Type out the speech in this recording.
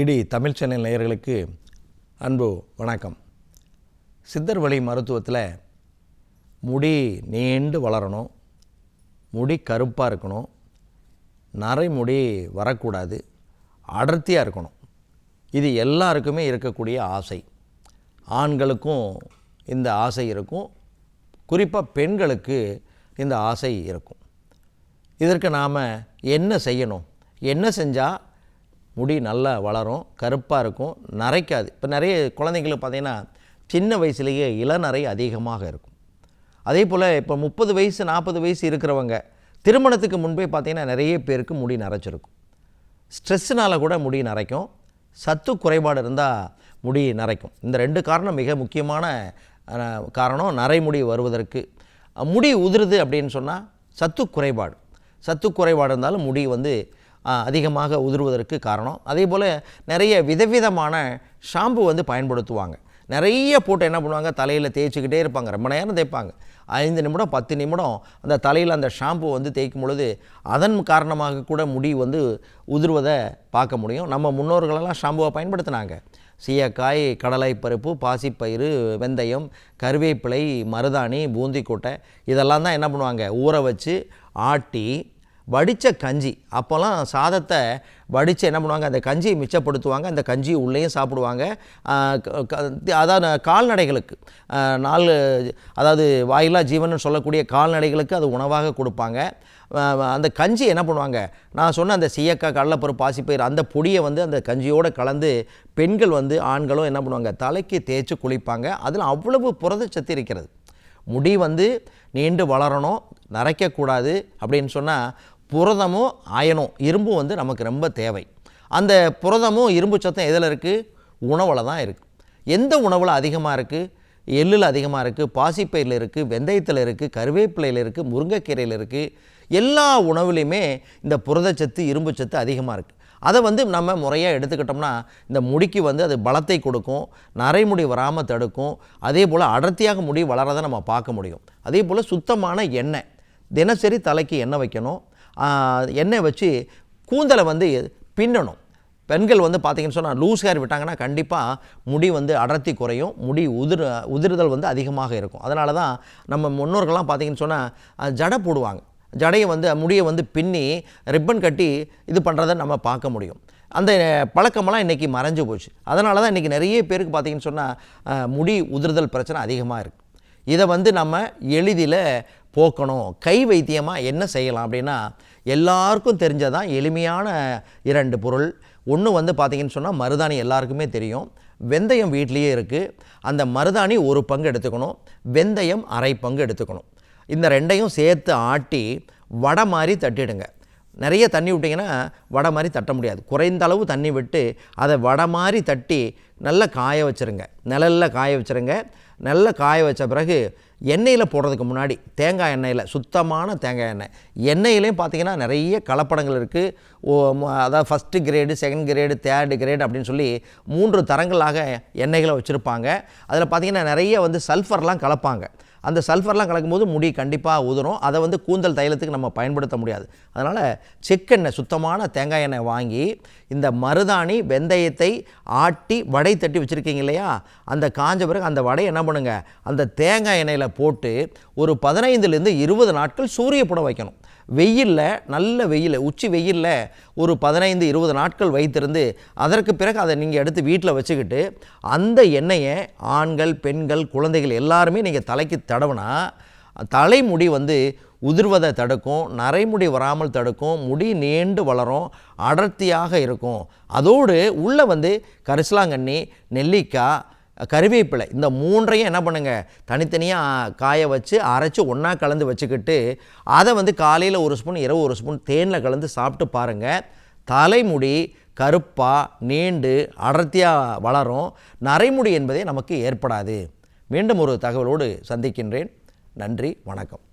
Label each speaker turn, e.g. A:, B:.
A: DD Tamil channel நேயர்களுக்கு அன்பு வணக்கம். சித்தர் வழி மருத்துவத்தில் முடி நீண்டு வளரணும் முடி கருப்பாக இருக்கணும் நரை முடி வரக்கூடாது அடர்த்தியாக இருக்கணும். இது எல்லாருக்குமே இருக்கக்கூடிய ஆசை. ஆண்களுக்கும் இந்த ஆசை இருக்கும். குறிப்பாக பெண்களுக்கு இந்த ஆசை இருக்கும். இதற்கு நாம் என்ன செய்யணும்? என்ன செஞ்சால் முடி நல்லா வளரும் கருப்பாக இருக்கும் நரைக்காது. இப்போ நிறைய குழந்தைங்களுக்கு பார்த்தீங்கன்னா சின்ன வயசுலேயே இளநரை அதிகமாக இருக்கும். அதே போல் இப்போ முப்பது வயசு நாற்பது வயசு இருக்கிறவங்க திருமணத்துக்கு முன்பே பார்த்தீங்கன்னா நிறைய பேருக்கு முடி நரைச்சிருக்கும். ஸ்ட்ரெஸ்ஸுனால் கூட முடி நரைக்கும். சத்து குறைபாடு இருந்தால் முடி நரைக்கும். இந்த ரெண்டு காரணம் மிக முக்கியமான காரணம். நரைமுடி வருவதற்கு. முடி உதிருது அப்படின்னு சொன்னால் சத்து குறைபாடு. சத்து குறைபாடு இருந்தாலும் முடி வந்து அதிகமாக உதிர்வதற்கு காரணம். அதே போல் நிறைய விதவிதமான ஷாம்பு வந்து பயன்படுத்துவாங்க. நிறைய போட்டு என்ன பண்ணுவாங்க? தலையில் தேய்ச்சிக்கிட்டே இருப்பாங்க. ரொம்ப நேரம் தேய்ப்பாங்க. ஐந்து நிமிடம் பத்து நிமிடம் அந்த தலையில் அந்த ஷாம்பு வந்து தேய்க்கும் பொழுது அதன் காரணமாக கூட முடி வந்து உதிர்வதை பார்க்க முடியும். நம்ம முன்னோர்களெல்லாம் ஷாம்புவை பயன்படுத்தினாங்க. சீயக்காய் கடலைப்பருப்பு பாசிப்பயிறு வெந்தயம் கருவேப்பிலை மருதாணி பூந்திக்கொட்டை இதெல்லாம் தான் என்ன பண்ணுவாங்க? ஊற வச்சு ஆட்டி வடித்த கஞ்சி. அப்போல்லாம் சாதத்தை வடித்து என்ன பண்ணுவாங்க? அந்த கஞ்சியை மிச்சப்படுத்துவாங்க. அந்த கஞ்சியை உள்ளேயும் சாப்பிடுவாங்க. க- அதாவது கால்நடைகளுக்கு. நாலு அதாவது வாயிலா ஜீவன் சொல்லக்கூடிய கால்நடைகளுக்கு அது உணவாக கொடுப்பாங்க. அந்த கஞ்சி என்ன பண்ணுவாங்க? நான் சொன்ன அந்த சீயக்காய் கடலப்பருப்பு பாசிப்பயிறு அந்த பொடியை வந்து அந்த கஞ்சியோடு கலந்து பெண்கள் வந்து ஆண்களும் என்ன பண்ணுவாங்க? தலைக்கு தேய்ச்சி குளிப்பாங்க. அதில் அவ்வளவு புரதச்சத்து இருக்கிறது. முடி வந்து நீண்டு வளரணும். நரைக்கக்கூடாது அப்படின்னு சொன்னால் புரதமும் அயனும் இரும்பும் வந்து நமக்கு ரொம்ப தேவை. அந்த புரதமும் இரும்பு சத்தம் எதில் இருக்குது உணவில் தான் இருக்குது எந்த உணவில் அதிகமாக இருக்குது எள்ளில் அதிகமாக இருக்குது பாசிப்பயிரில் இருக்குது வெந்தயத்தில் இருக்குது கருவேப்பிலையில் இருக்குது முருங்கைக்கீரையில் இருக்குது எல்லா உணவுலையுமே இந்த புரதச்சத்து இரும்பு சத்து அதிகமாக இருக்குது அதை வந்து நம்ம முறையாக எடுத்துக்கிட்டோம்னா இந்த முடிக்கு வந்து அது பலத்தை கொடுக்கும் நரைமுடி வராமல் தடுக்கும் அதே போல் அடர்த்தியாக முடி வளரதை நம்ம பார்க்க முடியும். அதே போல் சுத்தமான எண்ணெய். தினசரி தலைக்கு எண்ணெய் வைக்கணும். எண்ணெய் வச்சு கூந்தலை வந்து பின்னணும். பெண்கள் வந்து பார்த்தீங்கன்னு சொன்னால் லூஸ் ஹேர் விட்டாங்கன்னா கண்டிப்பாக முடி வந்து அடர்த்தி குறையும். முடி உதிர உதிர்தல் வந்து அதிகமாக இருக்கும். அதனால தான் நம்ம முன்னோர்கள்லாம் பார்த்தீங்கன்னு சொன்னால் ஜடை போடுவாங்க. ஜடையை வந்து முடியை வந்து பின்னி ரிப்பன் கட்டி இது பண்ணுறதை நம்ம பார்க்க முடியும். அந்த பழக்கமெல்லாம் இன்றைக்கி மறைஞ்சு போச்சு. அதனால தான் இன்றைக்கி நிறைய பேருக்கு பார்த்தீங்கன்னு சொன்னால் முடி உதிர்தல் பிரச்சனை அதிகமாக இருக்குது இதை வந்து நம்ம எளிதில் போக்கணும் கை வைத்தியமாக என்ன செய்யலாம் அப்படின்னா எல்லாருக்கும் தெரிஞ்சதான் எளிமையான இரண்டு பொருள். ஒன்று வந்து பார்த்தீங்கன்னு சொன்னால் மருதாணி எல்லாருக்குமே தெரியும். வெந்தயம் வீட்லேயே இருக்குது அந்த மருதாணி ஒரு பங்கு எடுத்துக்கணும். வெந்தயம் அரை பங்கு எடுத்துக்கணும். இந்த ரெண்டையும் சேர்த்து ஆட்டி வடை மாதிரி தட்டிடுங்க. நிறைய தண்ணி விட்டிங்கன்னா வடை மாதிரி தட்ட முடியாது. குறைந்த அளவு தண்ணி விட்டு அதை வடை மாதிரி தட்டி நல்லா காய வச்சுருங்க. நிழலில் காய வச்சுருங்க. நல்லா காய வச்ச பிறகு எண்ணெயில் போடுறதுக்கு முன்னாடி தேங்காய் எண்ணெயில் சுத்தமான தேங்காய் எண்ணெய். எண்ணெயிலையும் பார்த்தீங்கன்னா நிறைய கலப்படங்கள் இருக்குது ஓ அதாவது first grade second grade third grade அப்படின்னு சொல்லி மூன்று தரங்களாக எண்ணெய்களை வச்சுருப்பாங்க. அதில் பார்த்தீங்கன்னா நிறைய வந்து சல்ஃபர்லாம் கலப்பாங்க. அந்த சல்ஃபர்லாம் கலக்கும்போது முடி கண்டிப்பாக உதிரும் அதை வந்து கூந்தல் தைலத்துக்கு நம்ம பயன்படுத்த முடியாது. அதனால் செக்கெண்ணெய் சுத்தமான தேங்காய் எண்ணெய் வாங்கி இந்த மருதாணி வெந்தயத்தை ஆட்டி வடை தட்டி வச்சுருக்கீங்க இல்லையா? அந்த காஞ்ச பிறகு அந்த வடையை என்ன பண்ணுங்கள் அந்த தேங்காய் எண்ணெயில் போட்டு ஒரு பதினைந்துலேருந்து இருபது நாட்கள் சூரிய புடம் வைக்கணும். வெயிலில் நல்ல வெயில் உச்சி வெயிலில் ஒரு பதினைந்து இருபது நாட்கள் வைத்திருந்து அதற்கு பிறகு அதை நீங்கள் எடுத்து வீட்டில் வச்சுக்கிட்டு அந்த எண்ணெயை ஆண்கள் பெண்கள் குழந்தைகள் எல்லாருமே நீங்கள் தலைக்கு தடவுனா தலைமுடி வந்து உதிர்வதை தடுக்கும் நரைமுடி வராமல் தடுக்கும் முடி நீண்டு வளரும் அடர்த்தியாக இருக்கும். அதோடு உள்ளே வந்து கரிசலாங்கண்ணி நெல்லிக்காய் கருவேப்பிலை. இந்த மூன்றையும் என்ன பண்ணுங்கள் தனித்தனியாக காய வச்சு அரைச்சி ஒன்றா கலந்து வச்சுக்கிட்டு அதை வந்து காலையில் ஒரு ஸ்பூன் இரவு ஒரு ஸ்பூன் தேனில் கலந்து சாப்பிட்டு பாருங்கள் தலைமுடி கருப்பாக நீண்டு அடர்த்தியாக வளரும். நரைமுடி என்பதே நமக்கு ஏற்படாது. மீண்டும் ஒரு தகவலோடு சந்திக்கின்றேன். நன்றி வணக்கம்.